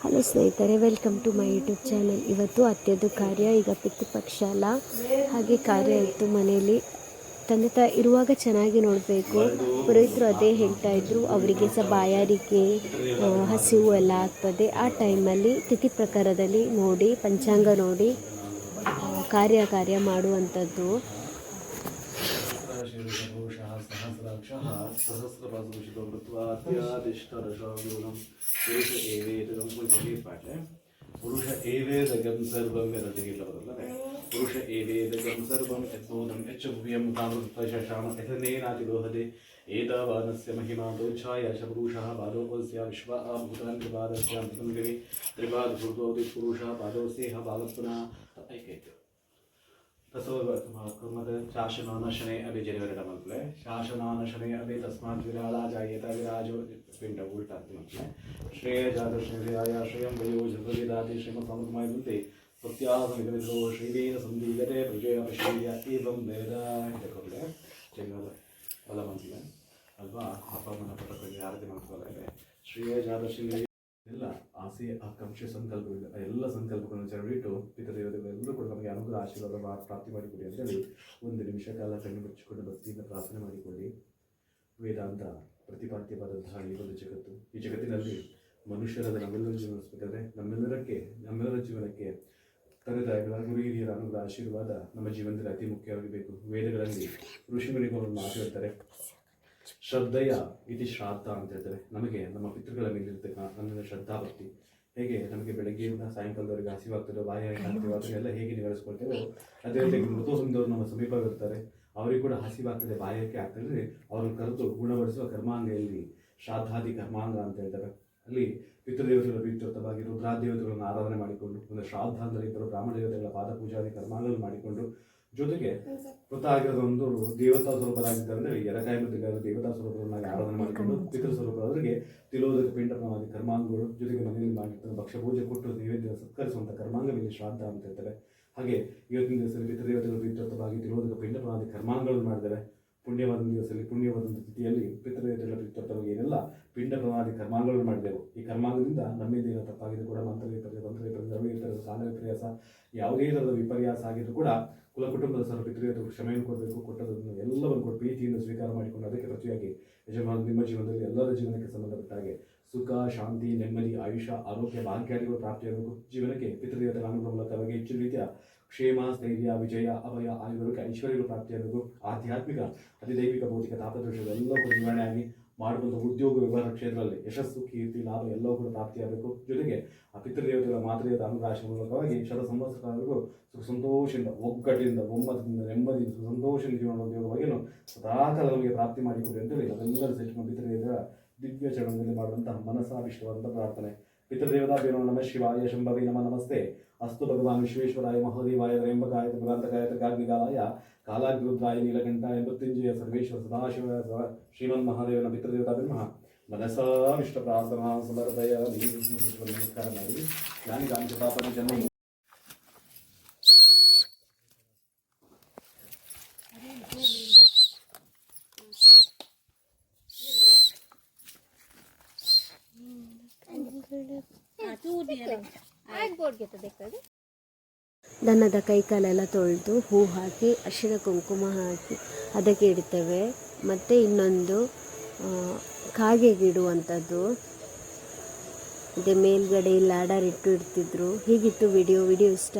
Hello ಸ್ನೇಹಿತರೆ welcome to my YouTube channel ಇವತ್ತು ಅತ್ಯದು ಕಾರ್ಯ ಈಗ ಪಿತೃಪಕ್ಷ ಅಲ್ಲ ಹಾಗೆ ಕಾರ್ಯ ಇತ್ತು ಮನೆಯಲ್ಲಿ. ತಂದೆ ತಾಯಿ ಇರುವಾಗ ಚೆನ್ನಾಗಿ ನೋಡಬೇಕು. ಪುರೋಹಿತರು ಅದೇ ಹೇಳ್ತಾ ಇದ್ರು, ಅವರಿಗೆ ಸಹ ಬಾಯಾರಿಕೆ ಹಸಿವು ಎಲ್ಲ ಆಗ್ತದೆ. ಆ ಟೈಮಲ್ಲಿ ತಿಥಿ ಪ್ರಕಾರದಲ್ಲಿ ನೋಡಿ, ಪಂಚಾಂಗ ನೋಡಿ ಕಾರ್ಯ ಕಾರ್ಯ ಮಾಡುವಂಥದ್ದು. शशिरुषभूषः सहस्राक्षः सहस्रपाशुषितो भूत्वा अत्यादिष्टरशाङ्गूलं पुरुष एवेदगं पुरुषे पाठे पुरुष एवेदगं सर्वं विरति केलवदल्लवे पुरुष एवेदगं सर्वं यद्बोधं यच्चव्यं तामृत्वशशाम यथनेनातिलोहते एतावानस्य महिमा दोच्छाय शपुरुषः बालोऽस्य विश्व आभूतान् त्रिपादस्यान्तिकं गिरि तसोमत शासनानशने अपि जनवरिडमल्पले शासनानशने अपि तस्मात् विराळा जायेत विराजो पिण्ड उल्टात्मत्ले श्रेयजातश्रेयाय श्रियं वयो जगविदाति श्रीमसमुद्मयन्ते सत्यासमिदमित्रो श्रीवेन सन्दीयते ಪ್ರಜಯ ಶ್ರೇಯ ಏವಂ ವೇದ ಹೇಳ್ಕೊಡ್ಲೆ ಚೆನ್ನಲ್ಲ ಹೊಲ ಮನ್ಸಿಲ್ಲ ಅಲ್ವಾ ಅಪ್ಪ ಅಮ್ಮನ ಪಟದಲ್ಲಿ ಆರತಿ ಮಾಡ್ಕೊಳ್ಳಲ್ಲ ಇದೆ ಶ್ರೇಯ ಜಾತಶ್ರೀ ಎಲ್ಲ ಆಸೆ ಆಕಾಂಕ್ಷೆ ಸಂಕಲ್ಪಗಳಿದೆ ಆ ಎಲ್ಲ ಸಂಕಲ್ಪಗಳನ್ನು ಚೆರಡಿಟ್ಟು ಪಿತೃದೇವತೆಗಳೆಲ್ಲರೂ ಕೂಡ ನಮಗೆ ಅನುಗ್ರಹ, ಆಶೀರ್ವಾದ ಪ್ರಾಪ್ತಿ ಮಾಡಿಕೊಡಿ ಅಂತೇಳಿ ಒಂದು ನಿಮಿಷ ಕಾಲ ಕಣ್ಣು ಮುಚ್ಚಿಕೊಂಡು ಭಕ್ತಿಯಿಂದ ಪ್ರಾರ್ಥನೆ ಮಾಡಿಕೊಳ್ಳಿ. ವೇದಾಂತ ಪ್ರತಿಪಾದ್ಯವಾದಂತಹ ಈ ಒಂದು ಜಗತ್ತು, ಈ ಜಗತ್ತಿನಲ್ಲಿ ಮನುಷ್ಯರಾದ ನಮ್ಮೆಲ್ಲರ ಜೀವನಿಸಬೇಕಾದ್ರೆ ನಮ್ಮೆಲ್ಲರಕ್ಕೆ, ನಮ್ಮೆಲ್ಲರ ಜೀವನಕ್ಕೆ ತಂದೆ ತಾಯಿಗಳ ಗುರು ಹಿರಿಯರ ಅನುಗ್ರಹ, ಆಶೀರ್ವಾದ ನಮ್ಮ ಜೀವನದಲ್ಲಿ ಅತಿ ಮುಖ್ಯವಾಗಿ ಬೇಕು ವೇದಗಳಲ್ಲಿ ಋಷಿಮುನಿಗಳು ಅವರು ಹೇಳ್ತಾರೆ ಶ್ರದ್ಧೆಯ ಇತಿ ಶ್ರಾದ್ದ ಅಂತ ಹೇಳ್ತಾರೆ. ನಮಗೆ ನಮ್ಮ ಪಿತೃಗಳ ಮೇಲಿರ್ತಕ್ಕ ಶ್ರದ್ಧಾ ಭಕ್ತಿ ಹೇಗೆ? ನಮಗೆ ಬೆಳಗ್ಗೆಯಿಂದ ಸಾಯಂಕಾಲದವರೆಗೆ ಹಸಿವಾಗ್ತದೆ ಬಾಯಿ ಆಗ್ತದೆ ಅದನ್ನೆಲ್ಲ ಹೇಗೆ ನಿವಾರಿಸ್ಕೊಳ್ತೇವೆ? ಅದೇ ರೀತಿ ಮೃತ ಹೊಂದವರು ನಮ್ಮ ಸಮೀಪ ಇರ್ತಾರೆ ಅವರಿಗೆ ಕೂಡ ಹಸಿವಾಗ್ತದೆ ಬಾಯಕ್ಕೆ ಆಗ್ತದೆ. ಅವ್ರನ್ನ ಕರೆದು ಗುಣಪಡಿಸುವ ಕರ್ಮಾಂಗದಲ್ಲಿ ಶ್ರಾದ್ದಾದಿ ಕರ್ಮಾಂಗ ಅಂತ ಹೇಳ್ತಾರೆ. ಅಲ್ಲಿ ಪಿತೃದೇವತೆಗಳ ಪ್ರೀತ್ಯರ್ಥವಾಗಿ ರುದ್ರಾದೇವತೆಗಳನ್ನು ಆರಾಧನೆ ಮಾಡಿಕೊಂಡು ಒಂದು ಶ್ರಾದ್ದ ಅಂದರೆ ಇಬ್ಬರು ಬ್ರಾಹ್ಮಣ ದೇವತೆಗಳ ಪಾದ ಪೂಜಾದಿ ಕರ್ಮಾಂಗಗಳನ್ನು ಮಾಡಿಕೊಂಡು ಜೊತೆಗೆ ಮೃತ ಆಗಿರೋದು ಒಂದು ದೇವತಾ ಸ್ವರೂಪರಾಗಿದ್ದಾರೆ ಅಂದರೆ ಮತ್ತು ಮಧ್ಯಗಾರ ದೇವತಾ ಸ್ವರೂಪಗಳನ್ನಾಗಿ ಆರಾಧನೆ ಮಾಡಿಕೊಂಡು ಪಿತೃ ಸ್ವರೂಪದವರಿಗೆ ತಿಲೋದಕ ಪಿಂಡಪನವಾಗಿ ಕರ್ಮಾಂಗಗಳು ಜೊತೆಗೆ ಮನೆಯಲ್ಲಿ ಮಾಡಿರ್ತಾರೆ ಭಕ್ಷ್ಯ ಪೂಜೆ ಕೊಟ್ಟು ನೈವೇದ್ಯ ಸತ್ಕರಿಸುವಂಥ ಕರ್ಮಾಂಗವಿಗೆ ಶ್ರಾದ್ದ ಅಂತ ಹೇಳ್ತಾರೆ. ಹಾಗೆ ಇವತ್ತಿನ ದಿವಸದಲ್ಲಿ ಪಿತೃದೇವತೆಗಳು ಪಿತೃತ್ವವಾಗಿ ತಿಲೋದಕ ಪಿಂಡಪನವಾಗಿ ಕರ್ಮಾಂಗಗಳನ್ನು ಮಾಡಿದ್ದಾರೆ. ಪುಣ್ಯವಾದ ದಿವಸದಲ್ಲಿ ಪುಣ್ಯವಾದ ತಿಥಿಯಲ್ಲಿ ಪಿತೃದೇವತೆಗಳ ಪಿತೃತ್ವವಾಗಿ ಏನೆಲ್ಲ ಪಿಂಡ ಪ್ರಮಾದಿ ಕರ್ಮಾಂಗಗಳನ್ನು ಮಾಡಿದೆವು ಈ ಕರ್ಮಾಂಗದಿಂದ ನಮ್ಮಿಂದ ಏನೋ ತಪ್ಪಾಗಿದೆ ಕೂಡ ಮಂತ್ರ ವಿಪರ್ಯ ದ್ರವ್ಯ ವಿಪರ್ಯಾಸ, ಯಾವುದೇ ಥರದ ವಿಪರ್ಯಾಸ ಆಗಿದ್ರು ಕೂಡ ಕುಲ ಕುಟುಂಬದ ಸರ್ ಪಿತೃದೇವತೆಗಳು ಕ್ಷಮೆಯನ್ನು ಕೊಡಬೇಕು ಕೊಟ್ಟದನ್ನು ಎಲ್ಲವನ್ನು ಕೊಟ್ಟು ಪ್ರೀತಿಯನ್ನು ಸ್ವೀಕಾರ ಮಾಡಿಕೊಂಡು ಅದಕ್ಕೆ ಪ್ರತಿಯಾಗಿ ಯಜಮಾನ, ನಿಮ್ಮ ಜೀವನದಲ್ಲಿ ಎಲ್ಲರ ಜೀವನಕ್ಕೆ ಸಂಬಂಧಪಟ್ಟ ಹಾಗೆ ಸುಖ, ಶಾಂತಿ, ನೆಮ್ಮದಿ ಆಯುಷ ಆರೋಗ್ಯ, ಭಾಗ್ಯಾದಿಗಳು ಪ್ರಾಪ್ತಿಯಾಗಬೇಕು. ಜೀವನಕ್ಕೆ ಪಿತೃದೇವತೆ ಅನುಗ್ರಹ ಮೂಲಕವಾಗಿ ಹೆಚ್ಚು ರೀತಿಯ ಕ್ಷೇಮ, ಸ್ಥೈರ್ಯ, ವಿಜಯ, ಅಭಯ ಆಯುರ್ವೇದಿಕ ಐಶ್ವರ್ಯಗಳು ಪ್ರಾಪ್ತಿಯಾಗಬೇಕು. ಆಧ್ಯಾತ್ಮಿಕ, ಅತಿದೈವಿಕ ಭೌತಿಕ ತಾಪದೋಷಗಳೆಲ್ಲವೂ ಕೂಡ ನಿವಾರಣೆ ಆಗಿ ಮಾಡುವಂಥ ಉದ್ಯೋಗ ವ್ಯವಹಾರ ಕ್ಷೇತ್ರದಲ್ಲಿ ಯಶಸ್ಸು, ಕೀರ್ತಿ, ಲಾಭ ಎಲ್ಲವೂ ಕೂಡ ಪ್ರಾಪ್ತಿಯಾಗಬೇಕು ಜೊತೆಗೆ ಆ ಪಿತೃದೇವತೆಗಳ ಮಾತೃದೇವತೆ ಅನುಗ್ರಹ ಮೂಲಕವಾಗಿ ಶತ ಸಂವತ್ಸರವರೆಗೂ ಸುಖ ಸಂತೋಷದಿಂದ ಒಗ್ಗಟ್ಟಿನಿಂದ, ಒಮ್ಮತದಿಂದ, ನೆಮ್ಮದಿಯಿಂದ ಸುಖ ಸಂತೋಷದಿಂದ ಜೀವನ ಉದ್ಯೋಗವಾಗಿಯೂ ಸದಾಕಾಲ ನಮಗೆ ಪ್ರಾಪ್ತಿ ಮಾಡಿಕೊಡಿ ಅಂತೇಳಿ ನಾವೆಲ್ಲರೂ ಸೇರಿಕೊಂಡು ಪಿತೃದೇವರ ದಿವ್ಯ ಚರಣದಲ್ಲಿ ಮಾಡುವಂತಹ ಮನಸ್ಸಾಭಿಷ್ಟವಾದಂಥ ಪ್ರಾರ್ಥನೆ. ಪಿತೃದೇವತಾಭ್ಯೋ ನಮ ಶಿವಾಯ ಶಂಭವಿ ನಮ ನಮಸ್ತೆ. ಅಸ್ತು ಭಗವಾನ್ ವಿಶ್ವೇಶ್ವರಾಯ ಮಹೋದೇವಾಯ ತ್ರಯಂಬಕಾಯ ತ್ರಿಭ್ರಾಂತಕಾಯ ತ್ರಿಕಾಗ್ನಿಕಾಲಾಯ कालाग्रुद्धाय नीलकण्ठाय मृत्युञ्जय सर्वेश्वर सदाशिव श्रीमन्महादेवन पितृदेवताभिर्मः मनसामिष्टप्रार्थना समर्पयामि नमस्कारणानि यानि कानि पापानि जन्म बोर्ड घेतो देखता ದನದ ಕೈಕಾಲೆಲ್ಲ ತೊಳೆದು ಹೂ ಹಾಕಿ, ಅರಿಶಿಣ ಕುಂಕುಮ ಹಾಕಿ ಅದಕ್ಕೆ ಇಡ್ತೇವೆ. ಮತ್ತು ಇನ್ನೊಂದು ಕಾಗೆಗಿಡುವಂಥದ್ದು ಮತ್ತು ಮೇಲ್ಗಡೆ ಇಲ್ಲಿ ಇಟ್ಟು ಇಡ್ತಿದ್ರು. ಹೀಗಿತ್ತು ವಿಡಿಯೋ ವಿಡಿಯೋ ಇಷ್ಟ